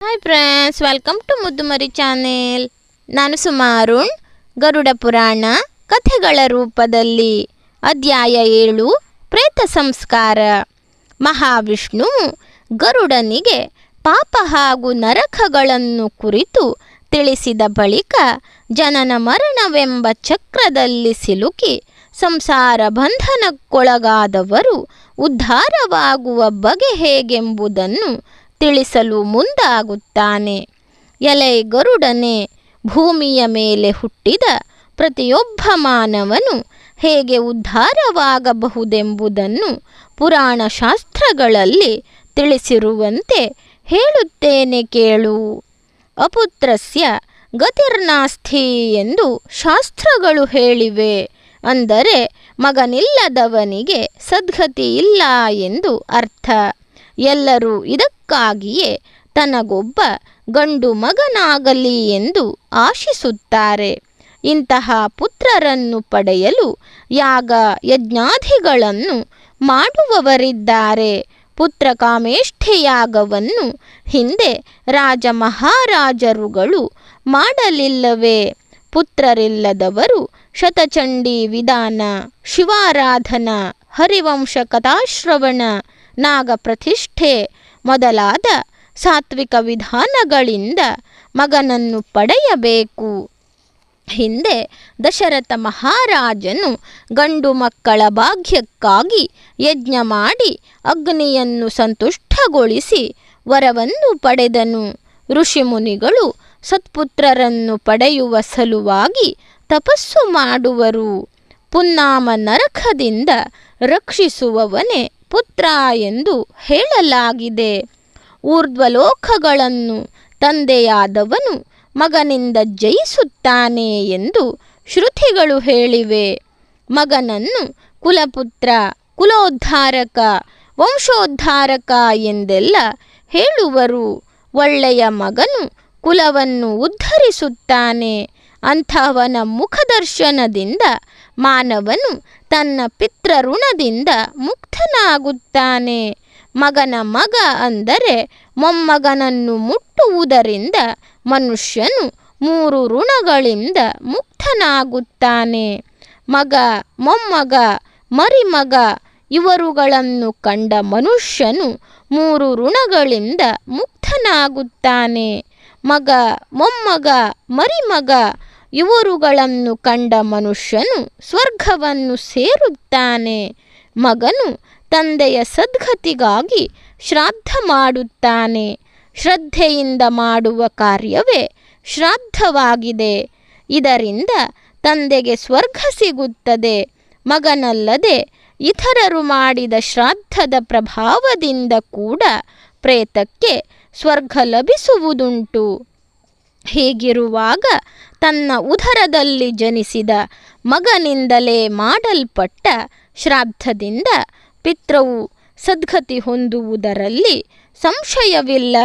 Hi friends welcome to Muddumari channel ನಾನು ಸುಮಾರುಣ್ ಗರುಡ ಪುರಾಣ, ಕಥೆಗಳ ರೂಪದಲ್ಲಿ, ಅಧ್ಯಾಯ ಏಳು, ಪ್ರೇತ ಸಂಸ್ಕಾರ. ಮಹಾವಿಷ್ಣು ಗರುಡನಿಗೆ ಪಾಪ ಹಾಗೂ ನರಕಗಳನ್ನು ಕುರಿತು ತಿಳಿಸಿದ ಬಳಿಕ ಜನನ ಮರಣವೆಂಬ ಚಕ್ರದಲ್ಲಿ ಸಿಲುಕಿ ಸಂಸಾರ ಬಂಧನಕ್ಕೊಳಗಾದವರು ಉದ್ಧಾರವಾಗುವ ಬಗೆ ಹೇಗೆಂಬುದನ್ನು ತಿಳಿಸಲು ಮುಂದಾಗುತ್ತಾನೆ. ಎಲೆ ಗರುಡನೆ ಭೂಮಿಯ ಮೇಲೆ ಹುಟ್ಟಿದ ಪ್ರತಿಯೊಬ್ಬ ಮಾನವನು ಹೇಗೆ ಉದ್ಧಾರವಾಗಬಹುದೆಂಬುದನ್ನು ಪುರಾಣ ಶಾಸ್ತ್ರಗಳಲ್ಲಿ ತಿಳಿಸಿರುವಂತೆ ಹೇಳುತ್ತೇನೆ ಕೇಳು. ಅಪುತ್ರಸ್ಯ ಗತಿರ್ನಾಸ್ತಿ ಎಂದು ಶಾಸ್ತ್ರಗಳು ಹೇಳಿವೆ. ಅಂದರೆ, ಮಗನಿಲ್ಲದವನಿಗೆ ಸದ್ಗತಿ ಇಲ್ಲ ಎಂದು ಅರ್ಥ. ಎಲ್ಲರೂ ಇದಕ್ಕಾಗಿಯೇ ತನಗೊಬ್ಬ ಗಂಡು ಮಗನಾಗಲಿ ಎಂದು ಆಶಿಸುತ್ತಾರೆ. ಇಂತಹ ಪುತ್ರರನ್ನು ಪಡೆಯಲು ಯಾಗ ಯಜ್ಞಾಧಿಗಳನ್ನು ಮಾಡುವವರಿದ್ದಾರೆ. ಪುತ್ರ ಕಾಮೇಷ್ಠಿಯಾಗವನ್ನು ಹಿಂದೆ ರಾಜ ಮಹಾರಾಜರುಗಳು ಮಾಡಲಿಲ್ಲವೇ? ಪುತ್ರರಿಲ್ಲದವರು ಶತಚಂಡಿ ವಿಧಾನ, ಶಿವಾರಾಧನ, ಹರಿವಂಶ ಕಥಾಶ್ರವಣ ನಾಗ ಪ್ರತಿಷ್ಠೆ ಮೊದಲಾದ ಸಾತ್ವಿಕ ವಿಧಾನಗಳಿಂದ ಮಗನನ್ನು ಪಡೆಯಬೇಕು. ಹಿಂದೆ ದಶರಥ ಮಹಾರಾಜನು ಗಂಡು ಮಕ್ಕಳ ಭಾಗ್ಯಕ್ಕಾಗಿ ಯಜ್ಞ ಮಾಡಿ ಅಗ್ನಿಯನ್ನು ಸಂತುಷ್ಟಗೊಳಿಸಿ ವರವನ್ನು ಪಡೆದನು. ಋಷಿಮುನಿಗಳು ಸತ್ಪುತ್ರರನ್ನು ಪಡೆಯುವ ಸಲುವಾಗಿ ತಪಸ್ಸು ಮಾಡುವರು. ಪುನ್ನಾಮ ನರಕದಿಂದ ರಕ್ಷಿಸುವವನೇ ಪುತ್ರ ಎಂದು ಹೇಳಲಾಗಿದೆ. ಊರ್ಧ್ವಲೋಕಗಳನ್ನು ತಂದೆಯಾದವನು ಮಗನಿಂದ ಜಯಿಸುತ್ತಾನೆ ಎಂದು ಶ್ರುತಿಗಳು ಹೇಳಿವೆ. ಮಗನನ್ನು ಕುಲಪುತ್ರ, ಕುಲೋದ್ಧಾರಕ, ವಂಶೋದ್ಧಾರಕ ಎಂದೆಲ್ಲ ಹೇಳುವರು. ಒಳ್ಳೆಯ ಮಗನು ಕುಲವನ್ನು ಉದ್ಧರಿಸುತ್ತಾನೆ. ಅಂಥವನ ಮುಖದರ್ಶನದಿಂದ ಮಾನವನು ತನ್ನ ಪಿತೃಋಣದಿಂದ ಮುಕ್ತನಾಗುತ್ತಾನೆ. ಮಗನ ಮಗ ಅಂದರೆ ಮೊಮ್ಮಗನನ್ನು ಮುಟ್ಟುವುದರಿಂದ ಮನುಷ್ಯನು ಮೂರು ಋಣಗಳಿಂದ ಮುಕ್ತನಾಗುತ್ತಾನೆ. ಮಗ, ಮೊಮ್ಮಗ, ಮರಿಮಗ ಇವರುಗಳನ್ನು ಕಂಡ ಮನುಷ್ಯನು ಮೂರು ಋಣಗಳಿಂದ ಮುಕ್ತನಾಗುತ್ತಾನೆ. ಮಗ, ಮೊಮ್ಮಗ, ಮರಿಮಗ ಇವರುಗಳನ್ನು ಕಂಡ ಮನುಷ್ಯನು ಸ್ವರ್ಗವನ್ನು ಸೇರುತ್ತಾನೆ. ಮಗನು ತಂದೆಯ ಸದ್ಗತಿಗಾಗಿ ಶ್ರಾದ್ದ ಮಾಡುತ್ತಾನೆ. ಶ್ರದ್ಧೆಯಿಂದ ಮಾಡುವ ಕಾರ್ಯವೇ ಶ್ರಾದ್ದವಾಗಿದೆ. ಇದರಿಂದ ತಂದೆಗೆ ಸ್ವರ್ಗ ಸಿಗುತ್ತದೆ. ಮಗನಲ್ಲದೆ ಇತರರು ಮಾಡಿದ ಶ್ರಾದ್ದದ ಪ್ರಭಾವದಿಂದ ಕೂಡ ಪ್ರೇತಕ್ಕೆ ಸ್ವರ್ಗ ಲಭಿಸುವುದುಂಟು. ಹೀಗಿರುವಾಗ ತನ್ನ ಉದರದಲ್ಲಿ ಜನಿಸಿದ ಮಗನಿಂದಲೇ ಮಾಡಲ್ಪಟ್ಟ ಶ್ರಾದ್ದದಿಂದ ಪಿತೃವು ಸದ್ಗತಿ ಹೊಂದುವುದರಲ್ಲಿ ಸಂಶಯವಿಲ್ಲ.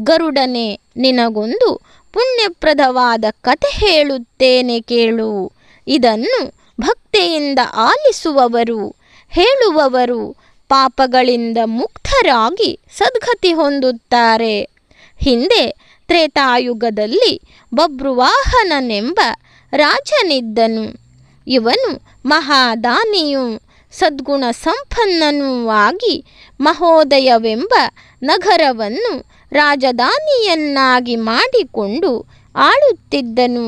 ಗರುಡನೆ, ನಿನಗೊಂದು ಪುಣ್ಯಪ್ರದವಾದ ಕತೆ ಹೇಳುತ್ತೇನೆ ಕೇಳು. ಇದನ್ನು ಭಕ್ತಿಯಿಂದ ಆಲಿಸುವವರು, ಹೇಳುವವರು ಪಾಪಗಳಿಂದ ಮುಕ್ತರಾಗಿ ಸದ್ಗತಿ ಹೊಂದುತ್ತಾರೆ. ಹಿಂದೆ ತ್ರೇತಾಯುಗದಲ್ಲಿ ಬಬ್ರುವಾಹನನೆಂಬ ರಾಜನಿದ್ದನು. ಇವನು ಮಹಾದಾನಿಯು ಸದ್ಗುಣ ಸಂಪನ್ನನೂ ಆಗಿ ಮಹೋದಯವೆಂಬ ನಗರವನ್ನು ರಾಜಧಾನಿಯನ್ನಾಗಿ ಮಾಡಿಕೊಂಡು ಆಳುತ್ತಿದ್ದನು.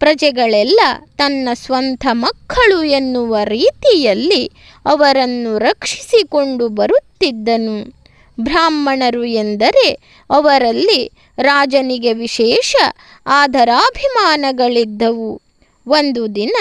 ಪ್ರಜೆಗಳೆಲ್ಲ ತನ್ನ ಸ್ವಂತ ಮಕ್ಕಳು ಎನ್ನುವ ರೀತಿಯಲ್ಲಿ ಅವರನ್ನು ರಕ್ಷಿಸಿಕೊಂಡು ಬರುತ್ತಿದ್ದನು. ಬ್ರಾಹ್ಮಣರು ಎಂದರೆ ಅವರಲ್ಲಿ ರಾಜನಿಗೆ ವಿಶೇಷ ಆದರಾಭಿಮಾನಗಳಿದ್ದವು. ಒಂದು ದಿನ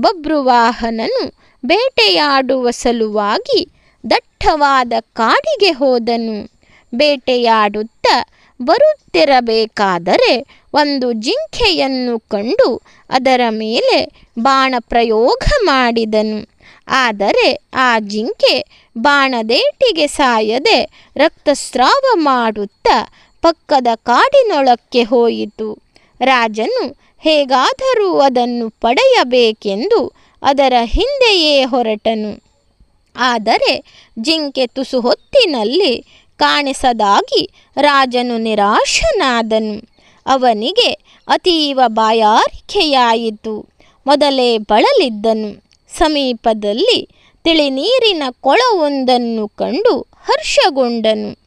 ಬಬ್ರುವಾಹನನು ಬೇಟೆಯಾಡುವ ಸಲುವಾಗಿ ದಟ್ಟವಾದ ಕಾಡಿಗೆ ಹೋದನು. ಬೇಟೆಯಾಡುತ್ತಾ ಬರುತ್ತಿರಬೇಕಾದರೆ ಒಂದು ಜಿಂಕೆಯನ್ನು ಕಂಡು ಅದರ ಮೇಲೆ ಬಾಣ ಪ್ರಯೋಗ ಮಾಡಿದನು. ಆದರೆ ಆ ಜಿಂಕೆ ಬಾಣದೇಟಿಗೆ ಸಾಯದೆ ರಕ್ತಸ್ರಾವ ಮಾಡುತ್ತಾ ಪಕ್ಕದ ಕಾಡಿನೊಳಕ್ಕೆ ಹೋಯಿತು. ರಾಜನು ಹೇಗಾದರೂ ಅದನ್ನು ಪಡೆಯಬೇಕೆಂದು ಅದರ ಹಿಂದೆಯೇ ಹೊರಟನು. ಆದರೆ ಜಿಂಕೆ ತುಸು ಹೊತ್ತಿನಲ್ಲಿ ಕಾಣಿಸದಾಗಿ ರಾಜನು ನಿರಾಶನಾದನು. ಅವನಿಗೆ ಅತೀವ ಬಾಯಾರಿಕೆಯಾಯಿತು ಮೊದಲೇ ಬಳಲಿದ್ದನು. ಸಮೀಪದಲ್ಲಿ ತಿಳಿನೀರಿನ ಕೊಳವೊಂದನ್ನು ಕಂಡು ಹರ್ಷಗೊಂಡನು.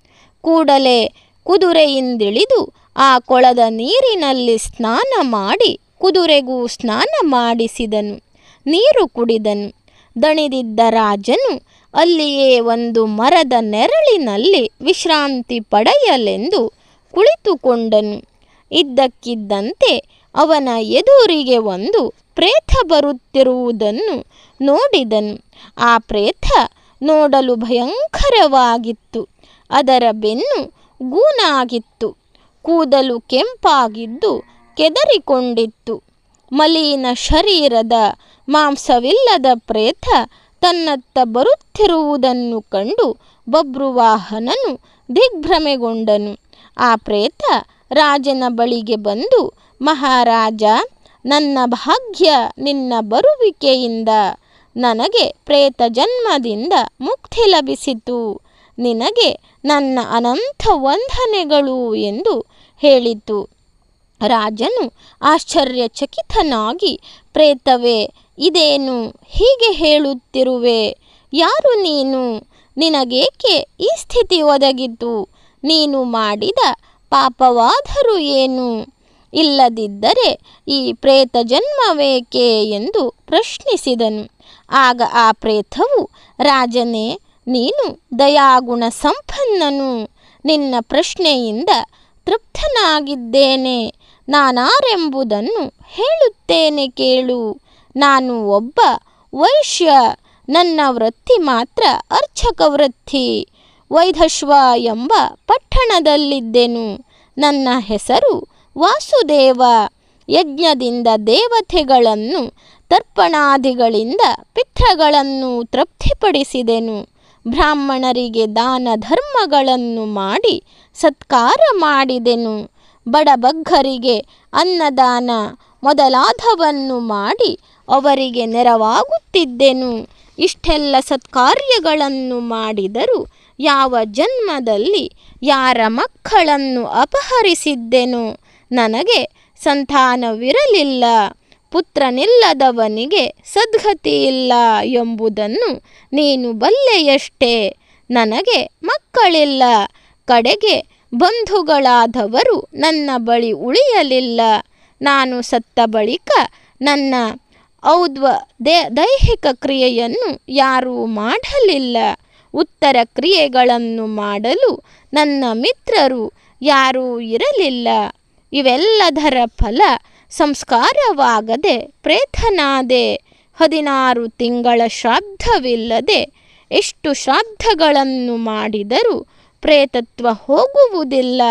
ಕೂಡಲೇ ಕುದುರೆಯಿಂದಿಳಿದು ಆ ಕೊಳದ ನೀರಿನಲ್ಲಿ ಸ್ನಾನ ಮಾಡಿ ಕುದುರೆಗೂ ಸ್ನಾನ ಮಾಡಿಸಿದನು. ನೀರು ಕುಡಿದನು. ದಣಿದಿದ್ದ ರಾಜನು ಅಲ್ಲಿಯೇ ಒಂದು ಮರದ ನೆರಳಿನಲ್ಲಿ ವಿಶ್ರಾಂತಿ ಪಡೆಯಲೆಂದು ಕುಳಿತುಕೊಂಡನು. ಇದ್ದಕ್ಕಿದ್ದಂತೆ ಅವನ ಎದುರಿಗೆ ಒಂದು ಪ್ರೇತ ಬರುತ್ತಿರುವುದನ್ನು ನೋಡಿದನು. ಆ ಪ್ರೇತ ನೋಡಲು ಭಯಂಕರವಾಗಿತ್ತು. ಅದರ ಬೆನ್ನು ಗೂನಾಗಿತ್ತು. ಕೂದಲು ಕೆಂಪಾಗಿದ್ದು ಕೆದರಿಕೊಂಡಿತ್ತು. ಮಲಿನ ಶರೀರದ ಮಾಂಸವಿಲ್ಲದ ಪ್ರೇತ ತನ್ನತ್ತ ಬರುತ್ತಿರುವುದನ್ನು ಕಂಡು ಬಬ್ರುವಾಹನನು ದಿಗ್ಭ್ರಮೆಗೊಂಡನು. ಆ ಪ್ರೇತ ರಾಜನ ಬಳಿಗೆ ಬಂದು, ಮಹಾರಾಜ ನನ್ನ ಭಾಗ್ಯ ನಿನ್ನ ಬರುವಿಕೆಯಿಂದ. ನನಗೆ ಪ್ರೇತ ಜನ್ಮದಿಂದ ಮುಕ್ತಿ ಲಭಿಸಿತು. ನಿನಗೆ ನನ್ನ ಅನಂತ ವಂದನೆಗಳು ಎಂದು ಹೇಳಿತು. ರಾಜನು ಆಶ್ಚರ್ಯಚಕಿತನಾಗಿ, ಪ್ರೇತವೇ, ಇದೇನು ಹೀಗೆ ಹೇಳುತ್ತಿರುವೆ? ಯಾರು ನೀನು? ನಿನಗೇಕೆ ಈ ಸ್ಥಿತಿ ಒದಗಿತು? ನೀನು ಮಾಡಿದ ಪಾಪವಾದರೂ ಏನು? ಇಲ್ಲದಿದ್ದರೆ ಈ ಪ್ರೇತ ಜನ್ಮವೇಕೆ ಎಂದು ಪ್ರಶ್ನಿಸಿದನು. ಆಗ ಆ ಪ್ರೇತವು, ರಾಜನೇ, ನೀನು ದಯಾಗುಣ ಸಂಪನ್ನನು. ನಿನ್ನ ಪ್ರಶ್ನೆಯಿಂದ ತೃಪ್ತನಾಗಿದ್ದೇನೆ. ನಾನಾರೆಂಬುದನ್ನು ಹೇಳುತ್ತೇನೆ ಕೇಳು. ನಾನು ಒಬ್ಬ ವೈಶ್ಯ. ನನ್ನ ವೃತ್ತಿ ಮಾತ್ರ ಅರ್ಚಕ ವೃತ್ತಿ. ವೈಧಶ್ವ ಎಂಬ ಪಟ್ಟಣದಲ್ಲಿದ್ದೆನು. ನನ್ನ ಹೆಸರು ವಾಸುದೇವ ಯಜ್ಞದಿಂದ ದೇವತೆಗಳನ್ನು, ತರ್ಪಣಾದಿಗಳಿಂದ ಪಿತ್ರಗಳನ್ನು ತೃಪ್ತಿಪಡಿಸಿದೆನು. ಬ್ರಾಹ್ಮಣರಿಗೆ ದಾನ ಧರ್ಮಗಳನ್ನು ಮಾಡಿ ಸತ್ಕಾರ ಮಾಡಿದೆನು. ಬಡಬಗ್ಗರಿಗೆ ಅನ್ನದಾನ ಮೊದಲಾದವನ್ನು ಮಾಡಿ ಅವರಿಗೆ ನೆರವಾಗುತ್ತಿದ್ದೆನು. ಇಷ್ಟೆಲ್ಲ ಸತ್ಕಾರ್ಯಗಳನ್ನು ಮಾಡಿದರೂ ಯಾವ ಜನ್ಮದಲ್ಲಿ ಯಾರ ಮಕ್ಕಳನ್ನು ಅಪಹರಿಸಿದ್ದೆನೋ. ನನಗೆ ಸಂತಾನವಿರಲಿಲ್ಲ, ಪುತ್ರನಿಲ್ಲದವನಿಗೆ ಸದ್ಗತಿಯಿಲ್ಲ ಎಂಬುದನ್ನು ನೀನು ಬಲ್ಲೆಯಷ್ಟೇ. ನನಗೆ ಮಕ್ಕಳಿಲ್ಲ, ಕಡೆಗೆ ಬಂಧುಗಳಾದವರು ನನ್ನ ಬಳಿ ಉಳಿಯಲಿಲ್ಲ. ನಾನು ಸತ್ತ ಬಳಿಕ ನನ್ನ ಔದ್ವ ದೈಹಿಕ ಕ್ರಿಯೆಯನ್ನು ಯಾರೂ ಮಾಡಲಿಲ್ಲ. ಉತ್ತರ ಕ್ರಿಯೆಗಳನ್ನು ಮಾಡಲು ನನ್ನ ಮಿತ್ರರು ಯಾರೂ ಇರಲಿಲ್ಲ. ಇವೆಲ್ಲದರ ಫಲ ಸಂಸ್ಕಾರವಾಗದೆ ಪ್ರೇತನಾದೆ ಹದಿನಾರು ತಿಂಗಳ ಶ್ರಾದ್ದವಿಲ್ಲದೆ ಎಷ್ಟು ಶ್ರಾದ್ದಗಳನ್ನು ಮಾಡಿದರೂ ಪ್ರೇತತ್ವ ಹೋಗುವುದಿಲ್ಲ.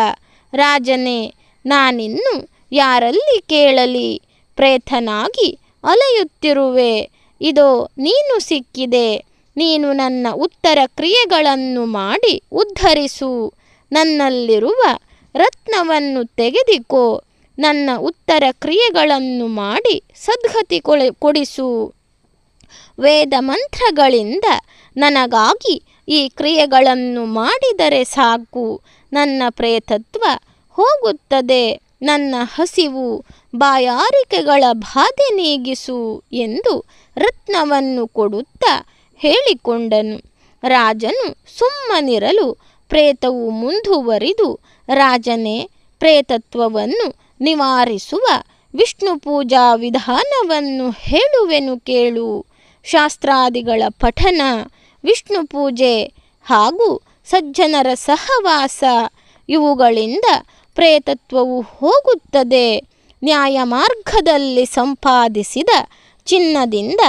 ರಾಜನೇ, ನಾನಿನ್ನು ಯಾರಲ್ಲಿ ಕೇಳಲಿ? ಪ್ರೇತನಾಗಿ ಅಲೆಯುತ್ತಿರುವೆ. ಇದೋ, ನೀನು ಸಿಕ್ಕಿದೆ. ನೀನು ನನ್ನ ಉತ್ತರ ಕ್ರಿಯೆಗಳನ್ನು ಮಾಡಿ ಉದ್ಧರಿಸು. ನನ್ನಲ್ಲಿರುವ ರತ್ನವನ್ನು ತೆಗೆದಿಕೋ, ನನ್ನ ಉತ್ತರ ಕ್ರಿಯೆಗಳನ್ನು ಮಾಡಿ ಸದ್ಗತಿ ಕೊಳೆ ಕೊಡಿಸು. ವೇದ ಮಂತ್ರಗಳಿಂದ ನನಗಾಗಿ ಈ ಕ್ರಿಯೆಗಳನ್ನು ಮಾಡಿದರೆ ಸಾಕು. ನನ್ನ ಪ್ರೇತತ್ವ ಹೋಗುತ್ತದೆ, ನನ್ನ ಹಸಿವು ಬಾಯಾರಿಕೆಗಳ ಬಾಧೆ ನೀಗಿಸು ಎಂದು ರತ್ನವನ್ನು ಕೊಡುತ್ತಾ ಹೇಳಿಕೊಂಡನು. ರಾಜನು ಸುಮ್ಮನಿರಲು ಪ್ರೇತವು ಮುಂದುವರಿದು ರಾಜನೇ ಪ್ರೇತತ್ವವನ್ನು ನಿವಾರಿಸುವ ವಿಷ್ಣು ಪೂಜಾ ವಿಧಾನವನ್ನು ಹೇಳುವೆನು ಕೇಳು. ಶಾಸ್ತ್ರಾದಿಗಳ ಪಠನ, ವಿಷ್ಣು ಪೂಜೆ ಹಾಗೂ ಸಜ್ಜನರ ಸಹವಾಸ, ಇವುಗಳಿಂದ ಪ್ರೇತತ್ವವು ಹೋಗುತ್ತದೆ. ನ್ಯಾಯ ಮಾರ್ಗದಲ್ಲಿ ಸಂಪಾದಿಸಿದ ಚಿನ್ನದಿಂದ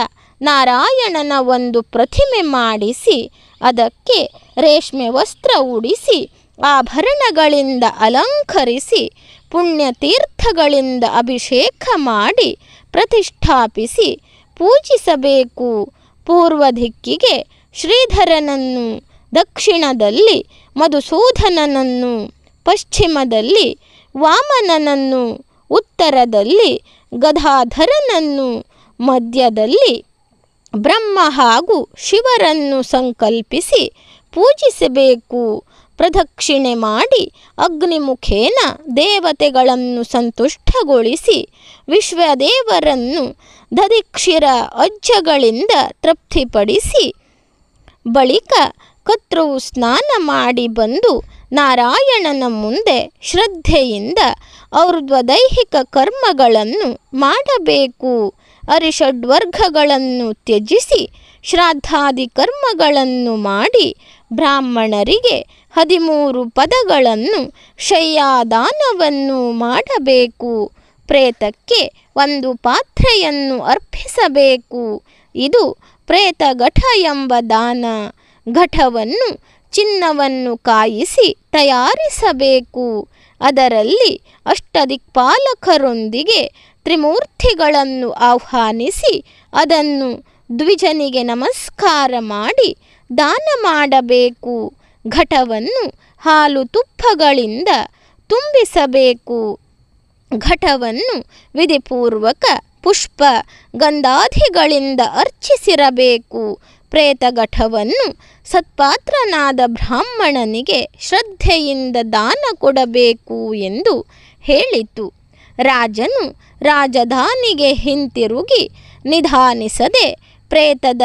ನಾರಾಯಣನ ಒಂದು ಪ್ರತಿಮೆ ಮಾಡಿಸಿ, ಅದಕ್ಕೆ ರೇಷ್ಮೆ ವಸ್ತ್ರ ಉಡಿಸಿ ಆಭರಣಗಳಿಂದ ಅಲಂಕರಿಸಿ, ಪುಣ್ಯತೀರ್ಥಗಳಿಂದ ಅಭಿಷೇಕ ಮಾಡಿ ಪ್ರತಿಷ್ಠಾಪಿಸಿ ಪೂಜಿಸಬೇಕು. ಪೂರ್ವ ದಿಕ್ಕಿಗೆ ಶ್ರೀಧರನನ್ನು, ದಕ್ಷಿಣದಲ್ಲಿ ಮಧುಸೂದನನನ್ನು, ಪಶ್ಚಿಮದಲ್ಲಿ ವಾಮನನನ್ನು, ಉತ್ತರದಲ್ಲಿ ಗದಾಧರನನ್ನು, ಮಧ್ಯದಲ್ಲಿ ಬ್ರಹ್ಮ ಹಾಗೂ ಶಿವರನ್ನು ಸಂಕಲ್ಪಿಸಿ ಪೂಜಿಸಬೇಕು. ಪ್ರದಕ್ಷಿಣೆ ಮಾಡಿ ಅಗ್ನಿಮುಖೇನ ದೇವತೆಗಳನ್ನು ಸಂತುಷ್ಟಗೊಳಿಸಿ ವಿಶ್ವದೇವರನ್ನು ದಧಿಕ್ಷಿರ ಅಜ್ಜಗಳಿಂದ ತೃಪ್ತಿಪಡಿಸಿ ಬಳಿಕ ಕತ್ರುವು ಸ್ನಾನ ಮಾಡಿ ಬಂದು ನಾರಾಯಣನ ಮುಂದೆ ಶ್ರದ್ಧೆಯಿಂದ ಔರ್ಧ್ವದೈಹಿಕ ಕರ್ಮಗಳನ್ನು ಮಾಡಬೇಕು. ಅರಿಷಡ್ವರ್ಗಗಳನ್ನು ತ್ಯಜಿಸಿ ಶ್ರಾದ್ದಾದಿ ಕರ್ಮಗಳನ್ನು ಮಾಡಿ ಬ್ರಾಹ್ಮಣರಿಗೆ ಹದಿಮೂರು ಪದಗಳನ್ನು ಶಯ್ಯಾದಾನವನ್ನು ಮಾಡಬೇಕು. ಪ್ರೇತಕ್ಕೆ ಒಂದು ಪಾತ್ರೆಯನ್ನು ಅರ್ಪಿಸಬೇಕು. ಇದು ಪ್ರೇತಘಟ ಎಂಬ ದಾನ. ಘಟವನ್ನು ಚಿನ್ನವನ್ನು ಕಾಯಿಸಿ ತಯಾರಿಸಬೇಕು. ಅದರಲ್ಲಿ ಅಷ್ಟದಿಕ್ಪಾಲಕರೊಂದಿಗೆ ತ್ರಿಮೂರ್ತಿಗಳನ್ನು ಆಹ್ವಾನಿಸಿ ಅದನ್ನು ದ್ವಿಜನಿಗೆ ನಮಸ್ಕಾರ ಮಾಡಿ ದಾನ ಮಾಡಬೇಕು. ಘಟವನ್ನು ಹಾಲು ತುಪ್ಪಗಳಿಂದ ತುಂಬಿಸಬೇಕು. ಘಟವನ್ನು ವಿಧಿಪೂರ್ವಕ ಪುಷ್ಪ ಗಂಧಾದಿಗಳಿಂದ ಅರ್ಚಿಸಿರಬೇಕು. ಪ್ರೇತಘಟವನ್ನು ಸತ್ಪಾತ್ರನಾದ ಬ್ರಾಹ್ಮಣನಿಗೆ ಶ್ರದ್ಧೆಯಿಂದ ದಾನ ಕೊಡಬೇಕು ಎಂದು ಹೇಳಿತು. ರಾಜನು ರಾಜಧಾನಿಗೆ ಹಿಂತಿರುಗಿ ನಿಧಾನಿಸದೆ ಪ್ರೇತದ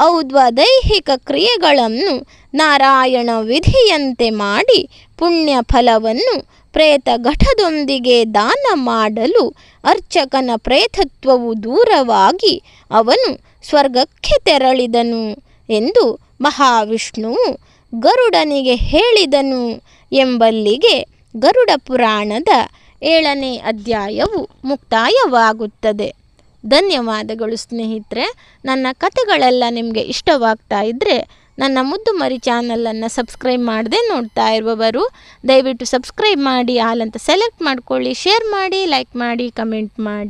ಔದ್ವದೈಹಿಕ ಕ್ರಿಯೆಗಳನ್ನು ನಾರಾಯಣ ವಿಧಿಯಂತೆ ಮಾಡಿ ಪುಣ್ಯ ಫಲವನ್ನು ಪ್ರೇತ ಘಟದೊಂದಿಗೆ ದಾನ ಮಾಡಲು ಅರ್ಚಕನ ಪ್ರೇತತ್ವವು ದೂರವಾಗಿ ಅವನು ಸ್ವರ್ಗಕ್ಕೆ ತೆರಳಿದನು ಎಂದು ಮಹಾವಿಷ್ಣುವು ಗರುಡನಿಗೆ ಹೇಳಿದನು ಎಂಬಲ್ಲಿಗೆ ಗರುಡ ಪುರಾಣದ ಏಳನೇ ಅಧ್ಯಾಯವು ಮುಕ್ತಾಯವಾಗುತ್ತದೆ. ಧನ್ಯವಾದಗಳು ಸ್ನೇಹಿತರೆ. ನನ್ನ ಕಥೆಗಳೆಲ್ಲ ನಿಮಗೆ ಇಷ್ಟವಾಗ್ತಾ ಇದ್ದರೆ ನನ್ನ ಮುದ್ದು ಮರಿ ಚಾನಲನ್ನು ಸಬ್ಸ್ಕ್ರೈಬ್ ಮಾಡದೆ ನೋಡ್ತಾ ಇರುವವರು, ದಯವಿಟ್ಟು ಸಬ್ಸ್ಕ್ರೈಬ್ ಮಾಡಿ ಹಾಲಂತ ಸೆಲೆಕ್ಟ್ ಮಾಡ್ಕೊಳ್ಳಿ, ಶೇರ್ ಮಾಡಿ, ಲೈಕ್ ಮಾಡಿ, ಕಮೆಂಟ್ ಮಾಡಿ.